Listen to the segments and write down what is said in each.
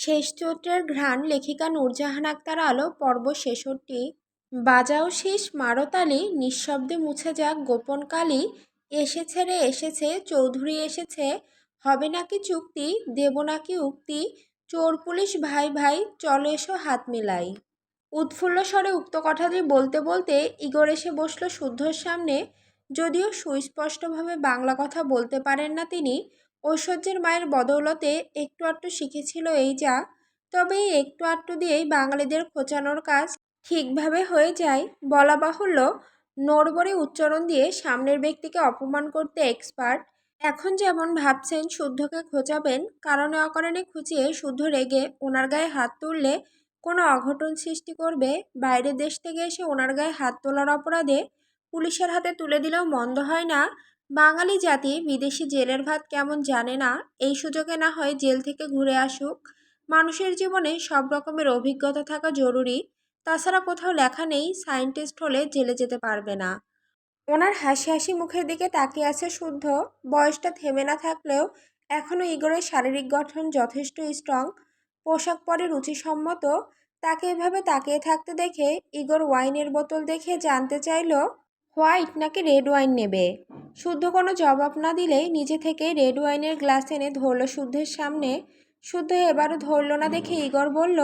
শেষ চৈত্রের ঘ্রাণ লেখিকা নূরজাহান আক্তার আলো, পর্ব ছেষট্টি। বাজাও শেষ মারতালি নিঃশব্দে মুছে যাক, গোপন কালি। এসেছে রে, এসেছে, চৌধুরী এসেছে। হবে নাকি চুক্তি, দেব নাকি উক্তি? চোর পুলিশ, ভাই ভাই, চলো এসো হাত মেলাই। উৎফুল্ল স্বরে উক্ত কথাটি বলতে বলতে ইগর এসে বসল শুদ্ধর সামনে। যদিও সুস্পষ্টভাবে বাংলা কথা বলতে পারেন না তিনি ঐশ্বর্যের মায়ের বদৌলতে একটু আধটু শিখেছিল এই যা তবে এই একটু আধটু দিয়েই বাঙালিদের খোঁচানোর কাজ ঠিকভাবে হয়ে যায় বলা বাহুল্য। নড়বড়ে উচ্চারণ দিয়ে সামনের ব্যক্তিকে অপমান করতে এক্সপার্ট এখন যেমন ভাবছেন শুদ্ধকে খোঁচাবেন কারণে অকারণে খুঁচিয়ে শুদ্ধ রেগে ওনার গায়ে হাত তুললে কোনো অঘটন সৃষ্টি করবে? বাইরের দেশ থেকে এসে ওনার গায়ে হাত তোলার অপরাধে পুলিশের হাতে তুলে দিলেও মন্দ হয় না। বাঙালি জাতি বিদেশি জেলের ভাত কেমন জানে না? এই সুযোগে না হয় জেল থেকে ঘুরে আসুক। মানুষের জীবনে সব রকমের অভিজ্ঞতা থাকা জরুরি। তাছাড়া কোথাও লেখা নেই, সায়েন্টিস্ট হলে জেলে যেতে পারবে না। ওনার হাসি হাসি মুখের দিকে তাকিয়ে আছে শুদ্ধ। বয়সটা থেমে না থাকলেও এখনও ইগরের শারীরিক গঠন যথেষ্ট স্ট্রং পোশাক পরে রুচিসম্মত। তাকে এভাবে তাকিয়ে থাকতে দেখে ইগর ওয়াইনের বোতল দেখে জানতে চাইল হোয়াইট নাকি রেড ওয়াইন নেবে? শুদ্ধ কোনো জবাব না দিলেই নিজে থেকে রেড ওয়াইনের গ্লাস এনে ধরল শুদ্ধের সামনে। শুদ্ধ এবারও ধরল না দেখে ইগর বলল,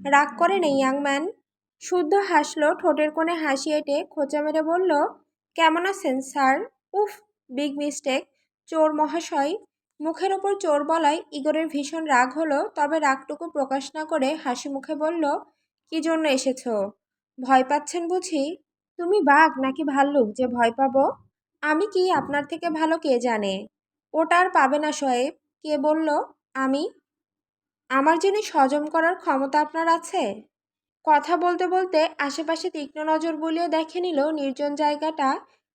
রাগ করে নেই ইয়াংম্যান শুদ্ধ হাসলো, ঠোঁটের কোণে হাসি এঁটে খোঁচা মেরে বলল, কেমন আছেন, স্যার? উফ, বিগ মিস্টেক, চোর মহাশয়। মুখের ওপর চোর বলায় ইগরের ভীষণ রাগ হলো, তবে রাগটুকু প্রকাশ না করে হাসি মুখে বলল, কি জন্য এসেছ? ভয় পাচ্ছেন বুঝি? তুমি বাঘ নাকি ভাল্লুক যে ভয় পাবো? আমি কি আপনার থেকে ভালো কে জানে? ওটা আর পাবে না শোয়েব কে বলল? আমি। আমার জিনিস হজম করার ক্ষমতা আপনার আছে? কথা বলতে বলতে আশেপাশে তীক্ষ্ণ নজর বুলিয়ে দেখে নিল নির্জন জায়গাটা।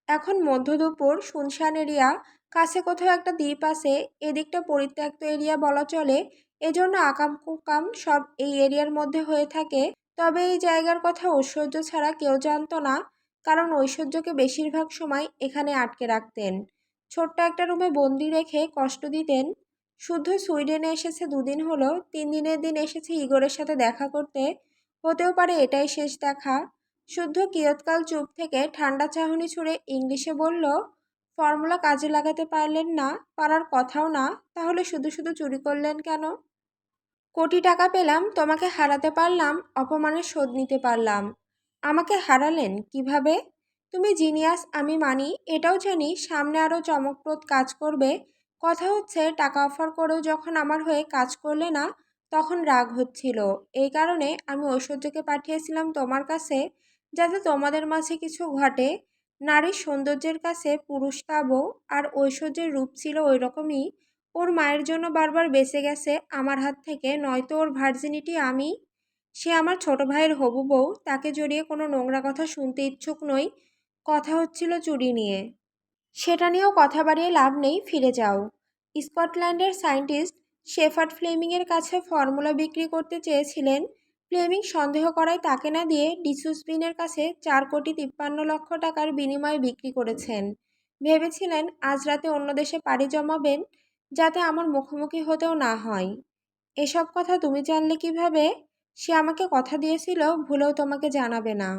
এখন মধ্য দুপুর, শুনশান এরিয়া। কাছে কোথাও একটা দ্বীপ আছে। এদিকটা পরিত্যক্ত এরিয়া বলা চলে। এজন্য আকাম কুকাম সব এই এরিয়ার মধ্যে হয়ে থাকে। তবে এই জায়গার কথা ঐশ্বর্য ছাড়া কেউ জানতো না। কারণ ঐশ্বর্যকে বেশিরভাগ সময় এখানে আটকে রাখতেন। ছোট্ট একটা রুমে বন্দি রেখে কষ্ট দিতেন। শুদ্ধ সুইডেনে এসেছে দুদিন হলো, তিন দিনের দিন এসেছে ইগরের সাথে দেখা করতে। হতেও পারে এটাই শেষ দেখা। শুদ্ধ কিয়ৎকাল চুপ থেকে ঠান্ডা চাহনি ছুঁড়ে ইংলিশে বলল, ফর্মুলা কাজে লাগাতে পারলেন না, পারার কথাও না, তাহলে শুধু শুধু চুরি করলেন কেন? কোটি টাকা পেলাম, তোমাকে হারাতে পারলাম, অপমানের শোধ নিতে পারলাম। আমাকে হারালেন কীভাবে? তুমি জিনিয়াস, আমি মানি, এটাও জানি সামনে আরও চমকপ্রদ কাজ করবে। কথা হচ্ছে, টাকা অফার করেও যখন আমার হয়ে কাজ করলে না, তখন রাগ হচ্ছিল। এই কারণে আমি ঐশ্বর্যকে পাঠিয়েছিলাম তোমার কাছে, যাতে তোমাদের মাঝে কিছু ঘটে। নারীর সৌন্দর্যের কাছে পুরুষ কাবো আর ঐশ্বর্যের রূপ ছিল ওই রকমই ওর মায়ের জন্য বারবার বেঁচে গেছে আমার হাত থেকে, নয়তো ওর ভার্জিনিটি আমি সে আমার ছোট ভাইয়ের হবু বউ, তাকে জড়িয়ে কোনো নোংরা কথা শুনতে ইচ্ছুক নই, কথা হচ্ছিল চুরি নিয়ে। সেটা নিয়েও কথা বাড়িয়ে লাভ নেই, ফিরে যাও। স্কটল্যান্ডের সায়েন্টিস্ট শেফার্ড ফ্লেমিংয়ের কাছে ফর্মুলা বিক্রি করতে চেয়েছিলেন। ফ্লেমিং সন্দেহ করায় তাকে না দিয়ে ডিসুসবিনের কাছে চার কোটি তিপ্পান্ন লক্ষ টাকার বিনিময়ে বিক্রি করেছেন। ভেবেছিলেন আজ রাতে অন্য দেশে পাড়ি জমাবেন, যাতে আমার মুখোমুখি হতেও না হয়। এসব কথা তুমি জানলে কীভাবে? সে আমাকে কথা দিয়েছিল, ভুলেও তোমাকে জানাবে না।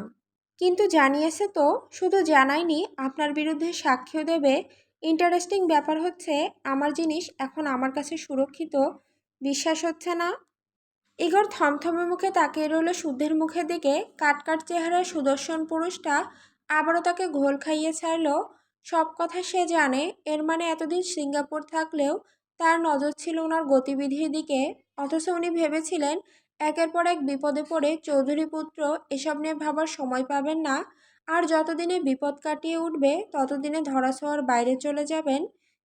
কিন্তু জানিয়েছে তো, শুধু জানায়নি, আপনার বিরুদ্ধে সাক্ষ্য দেবে। ইন্টারেস্টিং ব্যাপার হচ্ছে, আমার জিনিস এখন আমার কাছে সুরক্ষিত, বিশ্বাস হচ্ছে না। ইগর থমথমে মুখে তাকিয়ে রইল সুদ্ধের মুখের দিকে। কাটকাট চেহারার সুদর্শন পুরুষটা আবারও তাকে ঘোল খাইয়ে ছাড়ল। সব কথা সে জানে, এর মানে এতদিন সিঙ্গাপুর থাকলেও তার নজর ছিল ওনার গতিবিধির দিকে। অথচ উনি ভেবেছিলেন একের পর এক বিপদে পড়ে চৌধুরী পুত্র এসব নিয়ে ভাবার সময় পাবেন না। আর যতদিনে বিপদ কাটিয়ে উঠবে, ততদিনে ধরাছোঁয়ার বাইরে চলে যাবেন।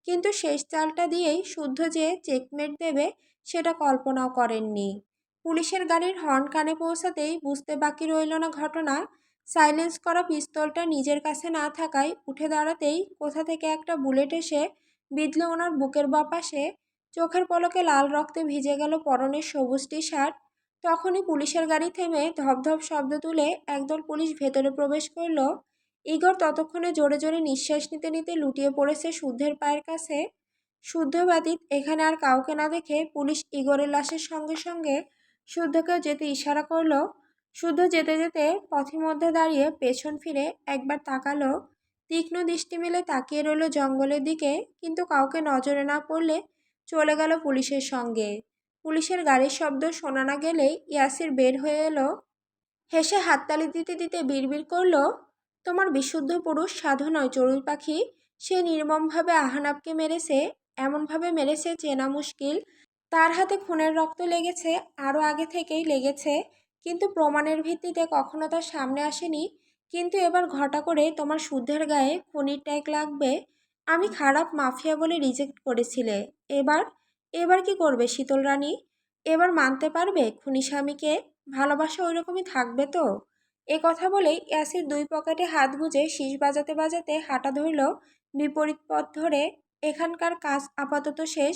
কিন্তু শেষ চালটা দিয়েই শুদ্ধ যে চেকমেট দেবে, সেটা কল্পনাও করেননি। পুলিশের গাড়ির হর্ন কানে পৌঁছাতেই বুঝতে বাকি রইল না ঘটনা। সাইলেন্স করা পিস্তলটা নিজের কাছে না থাকায় উঠে দাঁড়াতেই কোথা থেকে একটা বুলেট এসে বিঁধল ওনার বুকের বাপাশে চোখের পলকে লাল রক্তে ভিজে গেল পরনের সবুজ টি শার্ট তখনই পুলিশের গাড়ি থেমে ধপধপ শব্দ তুলে একদল পুলিশ ভেতরে প্রবেশ করল। ইগর ততক্ষণে জোরে জোরে নিঃশ্বাস নিতে নিতে লুটিয়ে পড়েছে শুদ্ধের পায়ের কাছে। শুদ্ধ ব্যতীত এখানে আর কাউকে না দেখে পুলিশ ইগরের লাশের সঙ্গে সঙ্গে শুদ্ধকেও যেতে ইশারা করল। শুদ্ধ যেতে যেতে পথের মধ্যে দাঁড়িয়ে পেছন ফিরে একবার তাকালো। তীক্ষ্ণ দৃষ্টি মেলে তাকিয়ে রইল জঙ্গলের দিকে, কিন্তু কাউকে নজরে না পড়লে চলে গেল পুলিশের সঙ্গে। পুলিশের গাড়ির শব্দ শোনা না গেলেই ইয়াসির বের হয়ে এলো। হেসে হাততালি দিতে দিতে বিড়বিড় করল, তোমার বিশুদ্ধ পুরুষ সাধু নয়, চড়ুই পাখি। সে নির্মমভাবে আহানাবকে মেরেছে, এমনভাবে মেরেছে চেনা মুশকিল। তার হাতে খুনের রক্ত লেগেছে আরও আগে থেকেই লেগেছে। কিন্তু প্রমাণের ভিত্তিতে কখনো তার সামনে আসেনি। কিন্তু এবার ঘটা করে তোমার শুদ্ধের গায়ে খুনির ট্যাগ লাগবে। আমি খারাপ মাফিয়া বলে রিজেক্ট করেছিলে। এবার এবার কি করবে শীতল রানী? এবার মানতে পারবে খুনি স্বামীকে? ভালোবাসা ওই রকমই থাকবে তো? এ কথা বলেই ইয়াসির দুই পকেটে হাত গুজে শীষ বাজাতে বাজাতে হাঁটা ধরল বিপরীত পথ ধরে। এখানকার কাজ আপাতত শেষ।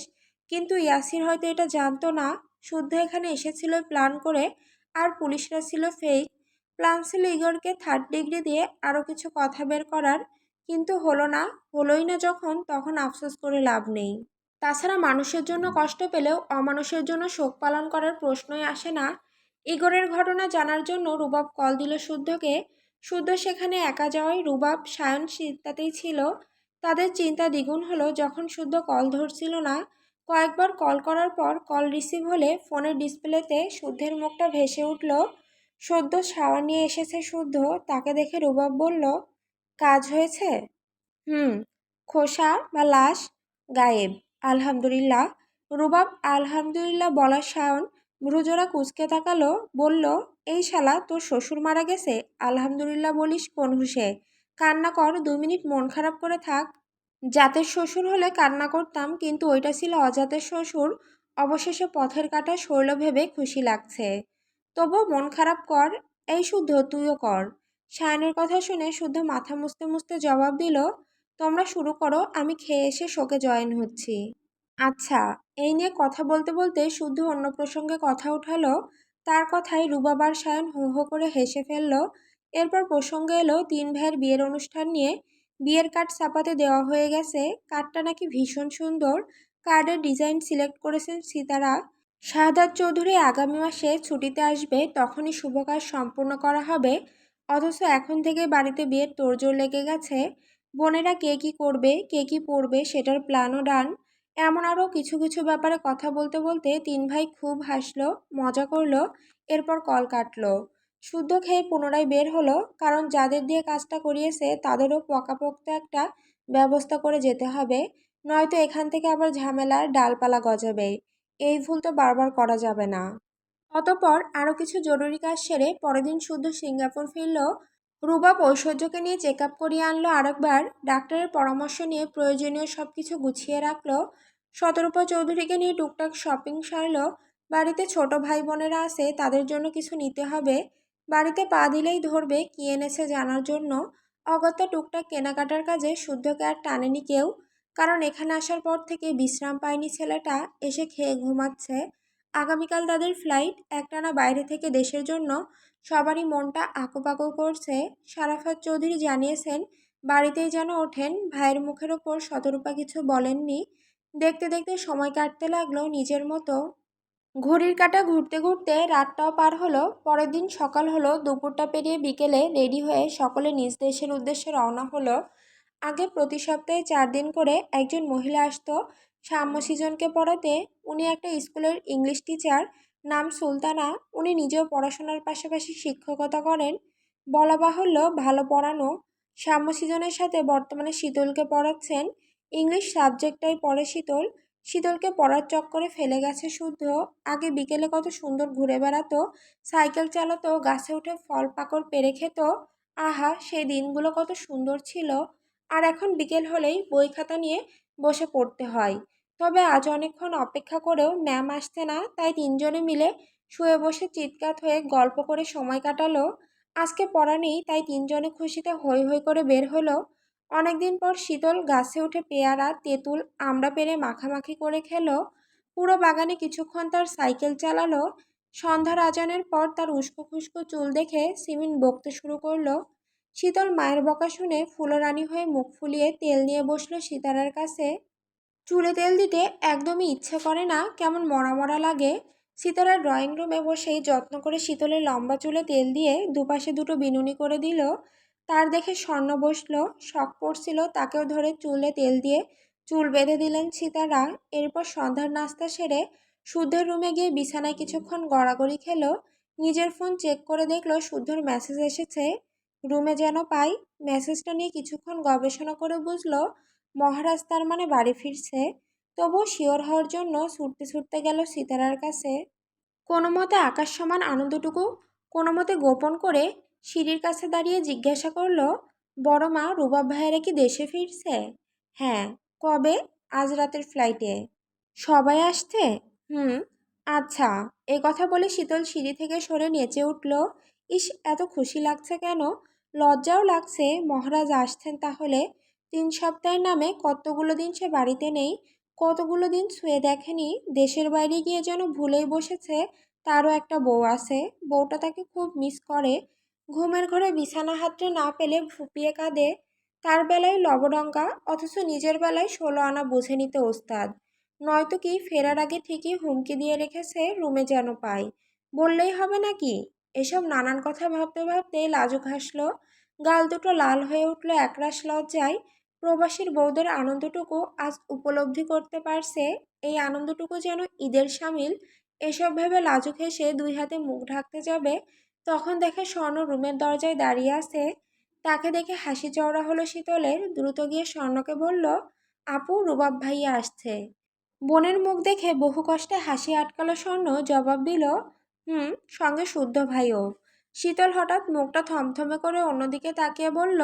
কিন্তু ইয়াসির হয়তো এটা জানতো না। শুদ্ধ এখানে এসেছিল প্ল্যান করে আর পুলিশরা ছিল ফেক প্ল্যান ছিল ইগরকে থার্ড ডিগ্রি দিয়ে আরও কিছু কথা বের করার। কিন্তু হলো না। হলোই না যখন, তখন আফসোস করে লাভ নেই। তাছাড়া মানুষের জন্য কষ্ট পেলেও অমানুষের জন্য শোক পালন করার প্রশ্নই আসে না। ইগরের ঘটনা জানার জন্য রুবাব কল দিল শুদ্ধকে। শুদ্ধ সেখানে একা যাওয়ায় রুবাব, সায়ন চিন্তাতেই ছিল। তাদের চিন্তা দ্বিগুণ হলো যখন শুদ্ধ কল ধরছিল না। কয়েকবার কল করার পর কল রিসিভ হলে ফোনের ডিসপ্লেতে শুদ্ধের মুখটা ভেসে উঠল। সদ্য শাওয়ার নিয়ে এসেছে শুদ্ধ। তাকে দেখে রুবাব বলল, কাজ হয়েছে? হুম। খোসা বা লাশ? গায়েব। আলহামদুলিল্লাহ। রুবাব আলহামদুলিল্লাহ বলার শায়ন ভ্রুজোড়া কুচকে তাকালো, বলল, এই শালা, তোর শ্বশুর মারা গেছে? আলহামদুলিল্লাহ বলিস কোন হুসে কান্না কর, দু মিনিট মন খারাপ করে থাক। জাতের শ্বশুর হলে কান্না করতাম, কিন্তু ওইটা ছিল অজাতের শ্বশুর। অবশেষে পথের কাটা সরল ভেবে খুশি লাগছে। তবু মন খারাপ কর, এই শুদ্ধ তুইও কর। শায়নের কথা শুনে শুদ্ধ মাথা মুছতে মুছতে জবাব দিল তোমরা শুরু করো, আমি খেয়ে এসে শোকে জয়েন হচ্ছি। আচ্ছা এই নিয়ে কথা বলতে বলতে শুদ্ধ অন্য প্রসঙ্গে কথা উঠালো। তার কথায় রুবাবার সায়ন হো হো করে হেসে ফেলল। এরপর প্রসঙ্গে এলো, তিন ভাইয়ের বিয়ের অনুষ্ঠান নিয়ে। বিয়ের কার্ড ছাপাতে দেওয়া হয়ে গেছে। কার্ডটা নাকি ভীষণ সুন্দর। কার্ডের ডিজাইন সিলেক্ট করেছেন সীতারা। শাহাদাত চৌধুরী আগামী মাসে ছুটিতে আসবে, তখনই শুভ কাজ সম্পূর্ণ করা হবে। অথচ এখন থেকে বাড়িতে বিয়ের তোড়জোড় লেগে গেছে। বোনেরা কে কী করবে, কে কী পড়বে সেটার প্ল্যানও ডান। এমন আরও কিছু কিছু ব্যাপারে কথা বলতে বলতে তিন ভাই খুব হাসলো, মজা করল, এরপর কল কাটলো। শুদ্ধ খেয়ে পুনরায় বের হলো, কারণ যাদের দিয়ে কাজটা করিয়েছে তাদেরও পকাপোক্ত একটা ব্যবস্থা করে যেতে হবে, নয়তো এখান থেকে আবার ঝামেলার ডালপালা গজাবে। এই ভুল তো বারবার করা যাবে না। অতপর আরও কিছু জরুরি কাজ সেরে পরের দিন শুদ্ধ সিঙ্গাপুর ফিরল রুবাব ঐশ্বর্যকে নিয়ে চেক আপ করিয়ে আনলো আরেকবার, ডাক্তারের পরামর্শ নিয়ে প্রয়োজনীয় সব কিছু গুছিয়ে রাখল। শতরূপা চৌধুরীকে নিয়ে টুকটাক শপিং সারলো। বাড়িতে ছোট ভাই বোনেরা আছে, তাদের জন্য কিছু নিতে হবে। বাড়িতে পা দিলেই ধরবে কি এনেছে জানার জন্য। অগত্যা টুকটাক কেনাকাটার কাজে শুদ্ধকে আর টানেনি কেউ। কারণ এখানে আসার পর থেকে বিশ্রাম পায়নি ছেলেটা, এসে খেয়ে ঘুমাচ্ছে। আগামীকাল তাদের ফ্লাইট একটানা বাইরে থেকে দেশের জন্য। সবারই মনটা আঁকুপাকু করছে। সারাফাত চৌধুরী জানিয়েছেন, বাড়িতেই যেন ওঠেন, ভাইয়ের মুখের ওপর শতরূপা কিছু বলেননি। দেখতে দেখতে সময় কাটতে লাগল নিজের মতো। ঘড়ির কাটা ঘুরতে ঘুরতে রাতটাও পার হলো, পরের দিন সকাল হলো, দুপুরটা পেরিয়ে বিকেলে রেডি হয়ে সকলে নিজ দেশের উদ্দেশ্যে রওনা হলো। আগে প্রতি সপ্তাহে চার দিন করে একজন মহিলা আসতো। সাম্য সিজনকে পড়াতে, উনি একটা স্কুলের ইংলিশ টিচার নাম সুলতানা, উনি নিজেও পড়াশোনার পাশাপাশি শিক্ষকতা করেন। বলা বাহুল্য, ভালো পড়ানো, সাম্য সিজনের সাথে বর্তমানে শীতলকে পড়াচ্ছেন। ইংলিশ সাবজেক্টটাই পড়ে শীতল। শীতলকে পড়ার চক্করে ফেলে গেছে শুদ্ধ। আগে বিকেলে কত সুন্দর ঘুরে বেড়াতো, সাইকেল চালাতো, গাছে উঠে ফল পাকড় পেরে খেত। আহা, সেই দিনগুলো কত সুন্দর ছিল। আর এখন বিকেল হলেই বই খাতা নিয়ে বসে পড়তে হয়। তবে আজ অনেকক্ষণ অপেক্ষা করেও ম্যাম আসতে না, তাই তিনজনে মিলে শুয়ে বসে চিৎকাত হয়ে গল্প করে সময় কাটালো। আজকে পড়া নেই, তাই তিনজনে খুশিতে হই হই করে বের হলো। অনেকদিন পর শীতল গাছে উঠে পেয়ারা, তেঁতুল, আমরা পেরে মাখামাখি করে খেলো। পুরো বাগানে কিছুক্ষণ তার সাইকেল চালালো। সন্ধ্যার আজানের পর তার উস্কো খুস্কো চুল দেখে সিমিন বকতে শুরু করল। শীতল মায়ের বকা শুনে ফুলরানি হয়ে মুখ ফুলিয়ে তেল নিয়ে বসল সীতারার কাছে। চুলে তেল দিতে একদমই ইচ্ছে করে না, কেমন মরা মরা লাগে। শীতলা ড্রয়িং রুমে বসেই যত্ন করে শীতলের লম্বা চুলে তেল দিয়ে দুপাশে দুটো বিনুনি করে দিল। তার দেখে স্বর্ণ বসল, শখ পড়ছিল তাকেও ধরে চুলে তেল দিয়ে চুল বেঁধে দিলেন সীতারা। এরপর সন্ধ্যার নাস্তা সেরে শুদ্ধের রুমে গিয়ে বিছানায় কিছুক্ষণ গড়াগড়ি খেলো। নিজের ফোন চেক করে দেখল শুদ্ধর মেসেজ এসেছে। রুমে যেন পাই, মেসেজটা নিয়ে কিছুক্ষণ গবেষণা করে বুঝলো মহারাজ তার মানে বাড়ি ফিরছে। তবুও শিওর হওয়ার জন্য ছুটতে ছুটতে গেল সীতারার কাছে। কোনো মতে আকাশ সমান আনন্দটুকু, কোনো মতে গোপন করে সিঁড়ির কাছে দাঁড়িয়ে জিজ্ঞাসা করল, বড় মা, রুবাব ভাইয়েরা কি দেশে ফিরছে? হ্যাঁ কবে? আজ রাতের ফ্লাইটে সবাই আসছে? হুম আচ্ছা। এ কথা বলে শীতল সিঁড়ি থেকে সরে নেচে উঠল। ইস, এত খুশি লাগছে কেন? লজ্জাও লাগছে। মহারাজ আসছেন তাহলে তিন সপ্তাহের নামে কতগুলো দিন সে বাড়িতে নেই, কতগুলো দিন শুয়ে দেখেনি, দেশের বাইরে গিয়ে যেন ভুলেই বসেছে, তারও একটা বউ আছে। বউটা তাকে খুব মিস করে। ঘুমের ঘরে বিছানা হাতড়ে না পেলে ফুপিয়ে কাঁদে। তার বেলায় লবডঙ্কা, অথচ নিজের বেলায় ষোলো আনা বুঝে নিতে ওস্তাদ। নয়তো কি ফেরার আগে ঠিকই হুমকি দিয়ে রেখেছে রুমে যেন পাই। বললেই হবে নাকি? এসব নানান কথা ভাবতে ভাবতে লাজুক হাসলো। গাল দুটো লাল হয়ে উঠল একরাশ লজ্জায়। প্রবাসীর বৌদের আনন্দটুকু আজ উপলব্ধি করতে পারছে, এই আনন্দটুকু যেন ঈদের সামিল। এসব ভেবে লাজুক হেসে দুই হাতে মুখ ঢাকতে যাবে, তখন দেখে স্বর্ণ রুমের দরজায় দাঁড়িয়ে আছে। তাকে দেখে হাসি চওড়া হলো শীতলের, দ্রুত গিয়ে স্বর্ণকে বলল, আপু, রুবাব ভাইয়া আসছে। বোনের মুখ দেখে বহু কষ্টে হাসি আটকালো স্বর্ণ, জবাব দিল, হুম, সঙ্গে শুদ্ধ ভাইও। শীতল হঠাৎ মুখটা থমথমে করে অন্যদিকে তাকিয়ে বলল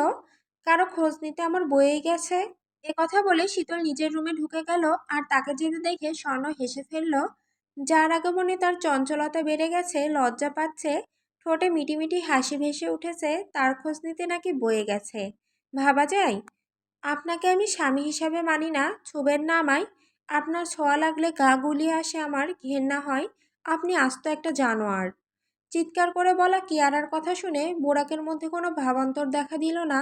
কারও খোঁজ নিতে আমার বয়েই গেছে। এ কথা বলে শীতল নিজের রুমে ঢুকে গেল আর তাকে যেতে দেখে স্বর্ণ হেসে ফেলল, যার আগমনে তার চঞ্চলতা বেড়ে গেছে, লজ্জা পাচ্ছে, ঠোঁটে মিটিমিটি হাসি ভেসে উঠেছে, তার খোঁজ নিতে নাকি বয়ে গেছে। ভাবা যায়, আপনাকে আমি স্বামী হিসাবে মানি না, ছুবেন না আমায়, আপনার ছোঁয়া লাগলে গা গুলিয়ে আসে আমার, ঘেন্না হয়, আপনি আস্ত একটা জানোয়ার। চিৎকার করে বলা কিয়ারার কথা শুনে বোরাকের মধ্যে কোনো ভাবান্তর দেখা দিল না।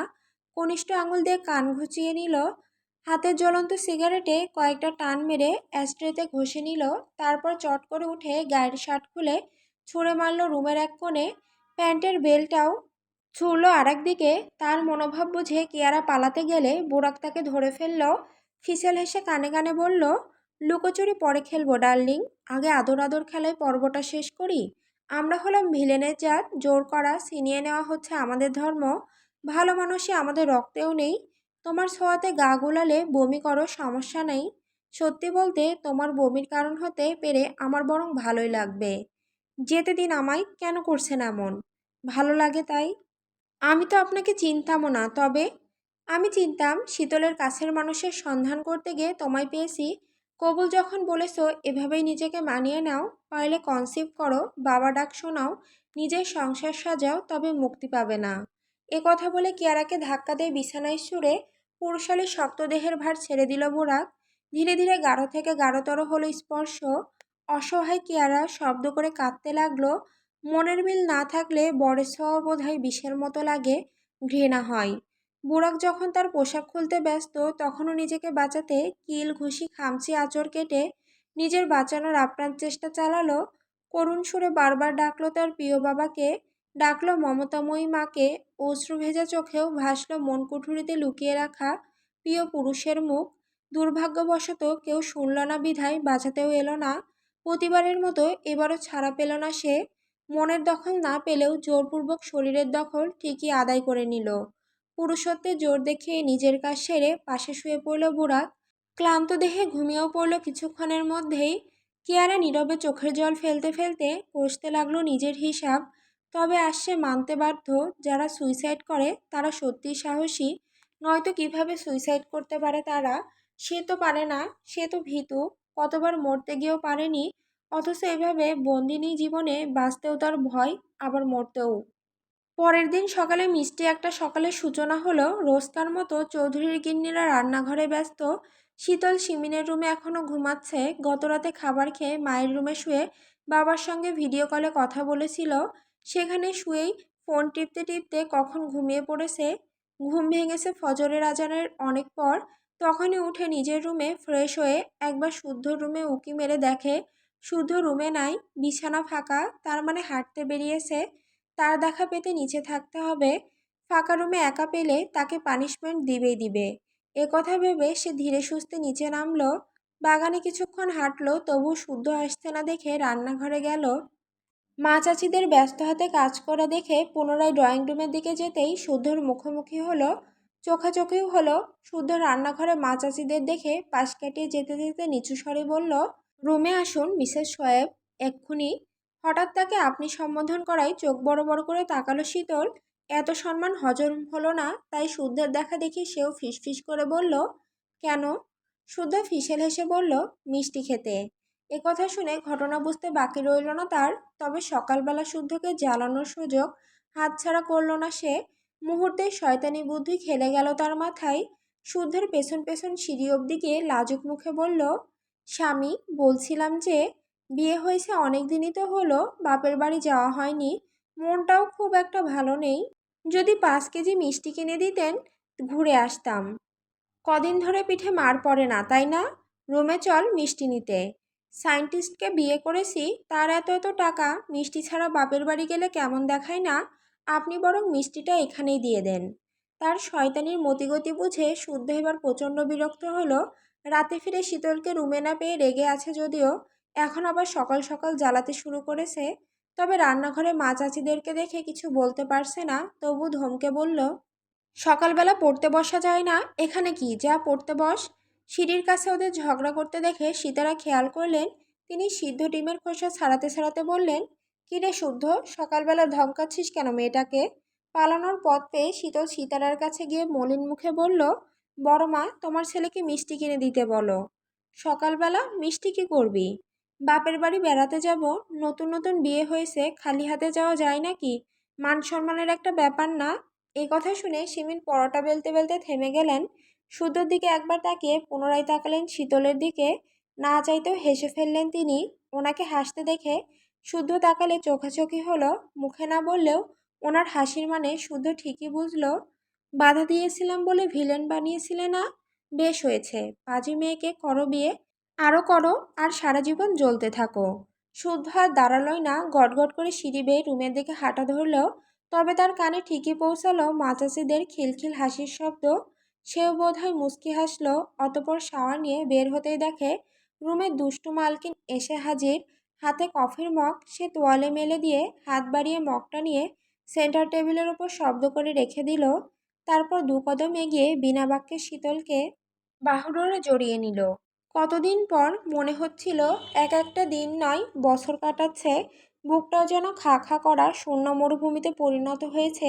কনিষ্ঠ আঙুল দিয়ে কান ঘুচিয়ে নিল। হাতের জ্বলন্ত সিগারেটে কয়েকটা টান মেরে অ্যাস্ট্রেতে ঘষে নিল। তারপর চট করে উঠে গায়ের শার্ট খুলে ছুঁড়ে মারল রুমের এক কোণে। প্যান্টের বেলটাও ছুড়ল আরেক দিকে। তার মনোভাব বুঝে কিয়ারা পালাতে গেলে বোরাক তাকে ধরে ফেলল। ফিসেল হেসে কানে কানে বলল, লুকোচুরি পরে খেলব, ডার্লিং। আগে আদর আদর খেলায় পর্বটা শেষ করি। আমরা হলাম ভিলেনের জাত। জোর করা, ছিনিয়ে নেওয়া হচ্ছে আমাদের ধর্ম। ভালো মানুষই আমাদের রক্তেও নেই। তোমার ছোঁয়াতে গা গুলালে বমি করো, সমস্যা নেই। সত্যি বলতে তোমার বমির কারণ হতে পেরে আমার বরং ভালোই লাগবে। যেতে দিন আমায়, কেন করছেন এমন? ভালো লাগে তাই। আমি তো আপনাকে চিনতামও না, তবে? আমি চিনতাম শীতলের কাছের মানুষের সন্ধান করতে গিয়ে তোমায় পেয়েছি। কবুল যখন বলেছ এভাবেই নিজেকে মানিয়ে নাও, পারলে কনসিভ করো, বাবা ডাক শোনাও, নিজের সংসার সাজাও, তবে মুক্তি পাবে না। এ কথা বলে কিয়ারাকে ধাক্কা দিয়ে বিছানায় সুরে পুরুষালী শক্ত দেহের ভার ছেড়ে দিল বোরাক ধীরে ধীরে গাঢ় থেকে গাঢ়তর হলো স্পর্শ। অসহায় কিয়ারা শব্দ করে কাঁদতে লাগল। মনের মিল না থাকলে বরের ছোঁয়া বোধ হয় বিষের মতো লাগে, ঘৃণা হয়। বুড়াক যখন তার পোশাক খুলতে ব্যস্ত, তখনও নিজেকে বাঁচাতে কিল, ঘুষি, খামচি, আঁচড় কেটে নিজের বাঁচানোর আপ্রাণ চেষ্টা চালালো। করুণ সুরে বারবার ডাকলো তার প্রিয় বাবাকে ডাকলো মমতাময়ী মাকে। অশ্রু ভেজা চোখেও ভাসল মন কুঠুরিতে লুকিয়ে রাখা প্রিয় পুরুষের মুখ। দুর্ভাগ্যবশত কেউ শুনল না বিধায় বাঁচাতেও এলো না। প্রতিবারের মতো এবারও ছাড়া পেল না সে। মনের দখল না পেলেও জোরপূর্বক শরীরের দখল ঠিকই আদায় করে নিল। পুরুষত্বের জোর দেখিয়ে নিজের কাজ সেরে পাশে শুয়ে পড়ল বুড়াক ক্লান্ত দেহে ঘুমিয়েও পড়ল কিছুক্ষণের মধ্যেই। কিয়ারা নীরবে চোখের জল ফেলতে ফেলতে কষতে লাগল নিজের হিসাব। তবে আসছে মানতে বাধ্য, যারা সুইসাইড করে, তারা সত্যিই সাহসী। নয়তো কীভাবে সুইসাইড করতে পারে তারা, সে তো পারে না, সে তো ভীতু। কতবার মরতে গিয়েও পারেনি, অথচ এভাবে বন্দিনী জীবনে বাঁচতেও তার ভয়, আবার মরতেও। পরের দিন সকালে মিষ্টি একটা সকালের সূচনা হলো, রোজকার মতো চৌধুরীর গিন্নিরা রান্নাঘরে ব্যস্ত। শীতল সিমিনের রুমে এখনও ঘুমাচ্ছে, গতরাতে খাবার খেয়ে মায়ের রুমে শুয়ে বাবার সঙ্গে ভিডিও কলে কথা বলেছিল। সেখানে শুয়েই ফোন টিপতে টিপতে কখন ঘুমিয়ে পড়েছে, ঘুম ভেঙেছে ফজরের আজানের অনেক পর, তখনই উঠে নিজের রুমে ফ্রেশ হয়ে একবার শুদ্ধ রুমে উকি মেরে দেখে, শুদ্ধ রুমে নাই, বিছানা ফাঁকা, তার মানে হাঁটতে বেরিয়েছে, তার দেখা পেতে নিচে থাকতে হবে, ফাঁকা রুমে একা পেলে তাকে পানিশমেন্ট দিবেই দিবে। এ কথা ভেবে সে ধীরে সুস্থে নিচে নামলো, বাগানে কিছুক্ষণ হাঁটলো তবু শুদ্ধ আসছে না দেখে রান্নাঘরে গেল মা চাচিদের ব্যস্ত হাতে কাজ করা দেখে পুনরায় ড্রয়িং রুমের দিকে যেতেই শুদ্ধর মুখোমুখি হলো, চোখাচোখিও হলো। শুদ্ধ রান্নাঘরে মা চাচিদের দেখে পাশ কাটিয়ে যেতে যেতে নিচু স্বরে বলল, রুমে আসুন, মিসেস সোয়েব, এক্ষুনি। হঠাৎ তাকে আপনি সম্বোধন করায় চোখ বড় বড় করে তাকালো শীতল। এত সম্মান হজম হলো না, তাই শুদ্ধের দেখা দেখি সেও ফিসফিস করে বলল, কেন? শুদ্ধ ফিসেল হেসে বলল, মিষ্টি খেতে। এ কথা শুনে ঘটনা বুঝতে বাকি রইল না তার, তবে সকালবেলা শুদ্ধকে জ্বালানোর সুযোগ হাতছাড়া করল না সে। মুহূর্তে শয়তানি বুদ্ধি খেলে গেল তার মাথায়। শুদ্ধের পেছন পেছন সিঁড়ি অবধি গিয়ে লাজুক মুখে বলল, স্বামী, বলছিলাম যে, বিয়ে হয়েছে অনেক দিনই তো হলো, বাপের বাড়ি যাওয়া হয়নি। মনটাও খুব একটা ভালো নেই। যদি পাঁচ কেজি মিষ্টি কিনে দিতেন, ঘুরে আসতাম। কদিন ধরে পিঠে মার পড়ে না, তাই না? রুমে চল মিষ্টি নিতে। সায়েন্টিস্টকে বিয়ে করেছি, তার এত এত টাকা, মিষ্টি ছাড়া বাপের বাড়ি গেলে কেমন দেখায় না? আপনি বরং মিষ্টিটা এখানেই দিয়ে দেন। তার শয়তানির মতিগতি বুঝে শুদ্ধ এবার প্রচণ্ড বিরক্ত হলো। রাতে ফিরে শীতলকে রুমে না পেয়ে রেগে আছে যদিও, এখন আবার সকাল সকাল জ্বালাতে শুরু করেছে। তবে রান্নাঘরে মা চাচিদেরকে দেখে কিছু বলতে পারছে না, তবু ধমকে বলল, সকালবেলা পড়তে বসা যায় না, এখানে কি? যা পড়তে বস। সিঁড়ির কাছে ওদের ঝগড়া করতে দেখে সীতারা খেয়াল করলেন, তিনি সিদ্ধ ডিমের খোসা ছাড়াতে ছাড়াতে বললেন কিরে শুদ্ধ, সকালবেলা ধমকাচ্ছিস কেন মেয়েটাকে? পালানোর পথ পেয়ে শীতল সীতারার কাছে গিয়ে মলিন মুখে বলল, বড় মা, তোমার ছেলেকে মিষ্টি কিনে দিতে বলো। সকালবেলা মিষ্টি কি করবি? বাপের বাড়ি বেড়াতে যাব, নতুন নতুন বিয়ে হয়েছে, খালি হাতে যাওয়া যায় নাকি? মান সম্মানের একটা ব্যাপার না? এই কথা শুনে সিমিন পরোটা বেলতে বেলতে থেমে গেলেন শুদ্ধর দিকে একবার তাকিয়ে পুনরায় তাকালেন শীতলের দিকে। না চাইতেও হেসে ফেললেন তিনি। ওনাকে হাসতে দেখে শুদ্ধ তাকালে চোখাচোখি হলো। মুখে না বললেও ওনার হাসির মানে শুদ্ধ ঠিকই বুঝলো। বাধা দিয়েছিলাম বলে ভিলেন বানিয়েছিলে না? বেশ হয়েছে। পাজি মেয়েকে করো বিয়ে। আরও করো আর সারা জীবন জ্বলতে থাকো। শুদ্ধ আর দাঁড়ালোই না। গটগট করে সিঁড়ি বেয়ে রুমের দিকে হাঁটা ধরলেও তবে তার কানে ঠিকই পৌঁছালো মাচাচিদের খিলখিল হাসির শব্দ। সেও বোধহয় মুচকি হাসল, অতপর শাওয়ার নিয়ে বের হতেই দেখে রুমে দুষ্টু মালকিন এসে হাজির। হাতে কফির মগ, সে তোয়ালে মেলে দিয়ে হাত বাড়িয়ে মগটা নিয়ে সেন্টার টেবিলের ওপর শব্দ করে রেখে দিল। তারপর দু কদম এগিয়ে বিনা বাক্যে শীতলকে বাহুডোরে জড়িয়ে নিল। কতদিন পর মনে হচ্ছিল, এক একটা দিন নয়, বছর কাটাচ্ছে বুকটাও যেন খা খা করা শূন্য মরুভূমিতে পরিণত হয়েছে,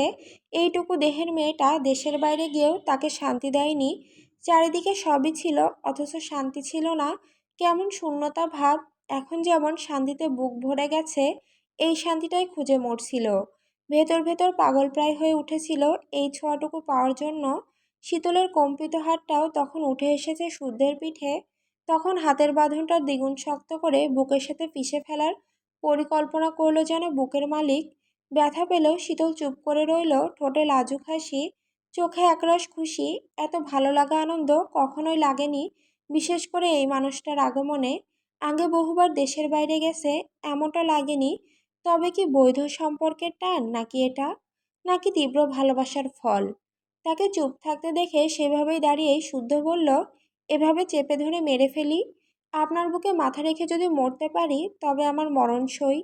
এইটুকু দেহের মেয়েটা দেশের বাইরে গিয়েও তাকে শান্তি দেয়নি। চারিদিকে সবই ছিল, অথচ শান্তি ছিল না। কেমন শূন্যতা ভাব, এখন যেমন শান্তিতে বুক ভরে গেছে, এই শান্তিটাই খুঁজে মরছিল। ভেতর ভেতর পাগল প্রায় হয়ে উঠেছিল এই ছোঁয়াটুকু পাওয়ার জন্য। শীতলের কম্পিত হাতটাও তখন উঠে এসেছে শুদ্ধের পিঠে। তখন হাতের বাঁধনটা দ্বিগুণ শক্ত করে বুকের সাথে পিষে ফেলার পরিকল্পনা করল যেন বুকের মালিক। ব্যথা পেলেও শীতল চুপ করে রইল, ঠোঁটে লাজুক হাসি, চোখে একরাশ খুশি। এত ভালো লাগা আনন্দ কখনোই লাগেনি, বিশেষ করে এই মানুষটার আগমনে। আগে বহুবার দেশের বাইরে গেছে, এমনটা লাগেনি। তবে কি বৈধ সম্পর্কের টান নাকি এটা? নাকি তীব্র ভালোবাসার ফল? তাকে চুপ থাকতে দেখে সেভাবেই দাঁড়িয়েই শুদ্ধ বলল, এভাবে চেপে ধরে মেরে ফেলি? আপনার বুকে মাথা রেখে যদি মরতে পারি তবে আমার মরণ সই